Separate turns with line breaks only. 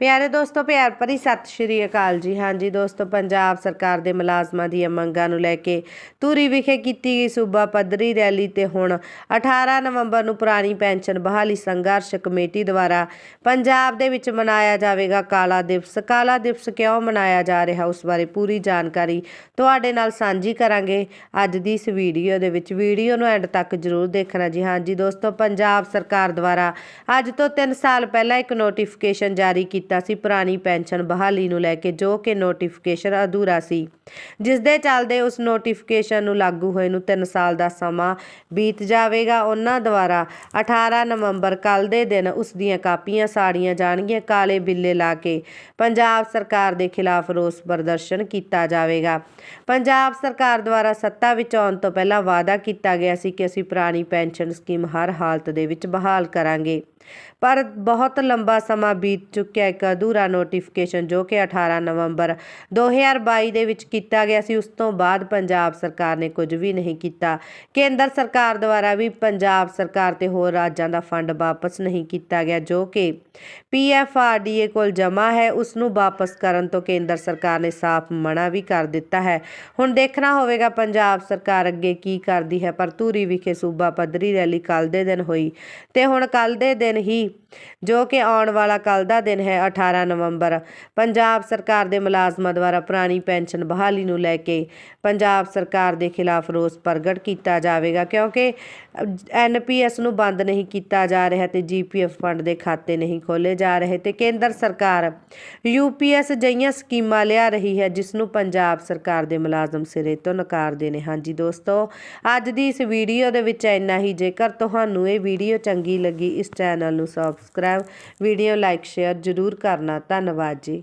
ਪਿਆਰੇ ਦੋਸਤੋ, ਪਿਆਰ ਭਰੀ ਸਤਿ ਸ਼੍ਰੀ ਅਕਾਲ ਜੀ। ਹਾਂਜੀ, ਦੋਸਤੋ, ਪੰਜਾਬ ਸਰਕਾਰ ਦੇ ਮੁਲਾਜ਼ਮਾਂ ਦੀਆਂ ਮੰਗਾਂ ਨੂੰ ਲੈ ਕੇ ਧੂਰੀ ਵਿਖੇ ਕੀਤੀ ਗਈ ਸੂਬਾ ਪੱਧਰੀ ਰੈਲੀ ਤੇ ਹੁਣ 18 ਨਵੰਬਰ ਨੂੰ ਪੁਰਾਣੀ ਪੈਨਸ਼ਨ ਬਹਾਲੀ ਸੰਘਰਸ਼ ਕਮੇਟੀ ਦੁਆਰਾ ਪੰਜਾਬ ਦੇ ਵਿੱਚ ਮਨਾਇਆ ਜਾਵੇਗਾ ਕਾਲਾ ਦਿਵਸ। ਕਾਲਾ ਦਿਵਸ ਕਿਉਂ ਮਨਾਇਆ ਜਾ ਰਿਹਾ, ਉਸ ਬਾਰੇ ਪੂਰੀ ਜਾਣਕਾਰੀ ਤੁਹਾਡੇ ਨਾਲ ਸਾਂਝੀ ਕਰਾਂਗੇ ਅੱਜ ਦੀ ਇਸ ਵੀਡੀਓ ਦੇ ਵਿੱਚ। ਵੀਡੀਓ ਨੂੰ ਐਂਡ ਤੱਕ ਜ਼ਰੂਰ ਦੇਖਣਾ ਜੀ। ਹਾਂਜੀ, ਦੋਸਤੋ, ਪੰਜਾਬ ਸਰਕਾਰ ਦੁਆਰਾ ਅੱਜ ਤੋਂ 3 ਸਾਲ ਪਹਿਲਾਂ ਇੱਕ ਨੋਟੀਫਿਕੇਸ਼ਨ ਜਾਰੀ ਕੀਤੀ ਸੀ ਪੁਰਾਣੀ ਪੈਨਸ਼ਨ ਬਹਾਲੀ ਨੂੰ ਲੈ ਕੇ ਜੋ ਕਿ ਨੋਟੀਫਿਕੇਸ਼ਨ ਅਧੂਰਾ ਸੀ। ਜਿਸ ਦੇ ਚੱਲਦੇ ਉਸ ਨੋਟੀਫਿਕੇਸ਼ਨ ਨੂੰ ਲਾਗੂ ਹੋਏ ਨੂੰ 3 ਸਾਲ ਦਾ ਸਮਾਂ ਬੀਤ ਜਾਵੇਗਾ। ਉਹਨਾਂ ਦੁਆਰਾ 18 ਨਵੰਬਰ ਕੱਲ ਦੇ ਦਿਨ ਉਸ ਦੀਆਂ ਕਾਪੀਆਂ ਸਾੜੀਆਂ ਜਾਣਗੀਆਂ। ਕਾਲੇ ਬਿੱਲੇ ਲਾ ਕੇ ਪੰਜਾਬ ਸਰਕਾਰ ਦੇ ਖਿਲਾਫ ਰੋਸ ਪ੍ਰਦਰਸ਼ਨ ਕੀਤਾ ਜਾਵੇਗਾ। ਪੰਜਾਬ ਸਰਕਾਰ ਦੁਆਰਾ ਸੱਤਾ ਵਿੱਚ ਆਉਣ ਤੋਂ ਪਹਿਲਾਂ ਵਾਅਦਾ ਕੀਤਾ ਗਿਆ ਸੀ ਕਿ ਅਸੀਂ ਪੁਰਾਣੀ ਪੈਨਸ਼ਨ ਸਕੀਮ ਹਰ ਹਾਲਤ ਦੇ ਵਿੱਚ ਬਹਾਲ ਕਰਾਂਗੇ। ਪਰ ਬਹੁਤ ਲੰਬਾ ਸਮਾਂ ਬੀਤ ਚੁੱਕਿਆ। ਇੱਕ ਅਧੂਰਾ ਨੋਟੀਫਿਕੇਸ਼ਨ ਜੋ ਕਿ 18 ਨਵੰਬਰ 2022 ਦੇ ਵਿੱਚ ਕੀਤਾ ਗਿਆ ਸੀ, ਉਸ ਤੋਂ ਬਾਅਦ ਪੰਜਾਬ ਸਰਕਾਰ ਨੇ ਕੁਝ ਵੀ ਨਹੀਂ ਕੀਤਾ। ਕੇਂਦਰ ਸਰਕਾਰ ਦੁਆਰਾ ਵੀ ਪੰਜਾਬ ਸਰਕਾਰ ਤੇ ਹੋਰ ਰਾਜਾਂ ਦਾ ਫੰਡ ਵਾਪਸ ਨਹੀਂ ਕੀਤਾ ਗਿਆ, ਜੋ ਕਿ ਪੀਐਫਆਰਡੀਏ ਕੋਲ ਜਮ੍ਹਾਂ ਹੈ, ਉਸ ਨੂੰ ਵਾਪਸ ਕਰਨ ਤੋਂ ਕੇਂਦਰ ਸਰਕਾਰ ਨੇ ਸਾਫ਼ ਮਨਾ ਵੀ ਕਰ ਦਿੱਤਾ ਹੈ। ਹੁਣ ਦੇਖਣਾ ਹੋਵੇਗਾ ਪੰਜਾਬ ਸਰਕਾਰ ਅੱਗੇ ਕੀ ਕਰਦੀ ਹੈ, ਪਰ ਧੂਰੀ ਵਿਖੇ ਸੂਬਾ ਪੱਧਰੀ ਰੈਲੀ ਕੱਲ ਦੇ ਦਿਨ ਹੋਈ ਤੇ ਹੁਣ ਕੱਲ ਦੇ ਦਿਨ ਹੀ ਜੋ ਕਿ ਆਉਣ ਵਾਲਾ ਕੱਲ ਦਾ ਦਿਨ ਹੈ 18 ਨਵੰਬਰ। ਪੰਜਾਬ ਸਰਕਾਰ ਦੇ ਮੁਲਾਜ਼ਮਾਂ ਦੁਆਰਾ ਪੁਰਾਣੀ ਪੈਨਸ਼ਨ ਬਹਾਲੀ ਨੂੰ ਲੈ ਕੇ ਪੰਜਾਬ ਸਰਕਾਰ ਦੇ ਖਿਲਾਫ ਰੋਸ ਪ੍ਰਗਟ ਕੀਤਾ ਜਾਵੇਗਾ ਕਿਉਂਕਿ ਐਨਪੀਐਸ ਨੂੰ ਬੰਦ ਨਹੀਂ ਕੀਤਾ ਜਾ ਰਿਹਾ ਤੇ ਜੀਪੀਐਫ ਫੰਡ ਦੇ ਖਾਤੇ ਨਹੀਂ ਖੋਲੇ ਜਾ ਰਹੇ ਤੇ ਕੇਂਦਰ ਸਰਕਾਰ ਯੂਪੀਐਸ ਜਿਹੀਆਂ ਸਕੀਮਾਂ ਲਿਆ ਰਹੀ ਹੈ ਜਿਸ ਨੂੰ ਪੰਜਾਬ ਸਰਕਾਰ ਦੇ ਮੁਲਾਜ਼ਮ ਸਿਰੇ ਤੋਂ ਨਕਾਰਦੇ ਨੇ। ਹਾਂਜੀ ਦੋਸਤੋ, ਅੱਜ ਦੀ ਇਸ ਵੀਡੀਓ ਦੇ ਵਿੱਚ ਇੰਨਾ ਹੀ। ਜੇਕਰ ਤੁਹਾਨੂੰ ਇਹ ਵੀਡੀਓ ਚੰਗੀ ਲੱਗੀ, ਇਸ ਚੈਨਲ ਨੂੰ ਸਬਸਕ੍ਰਾਈਬ ਵੀਡੀਓ ਲਾਈਕ ਸ਼ੇਅਰ ਜ਼ਰੂਰ ਕਰਨਾ। ਧੰਨਵਾਦ ਜੀ।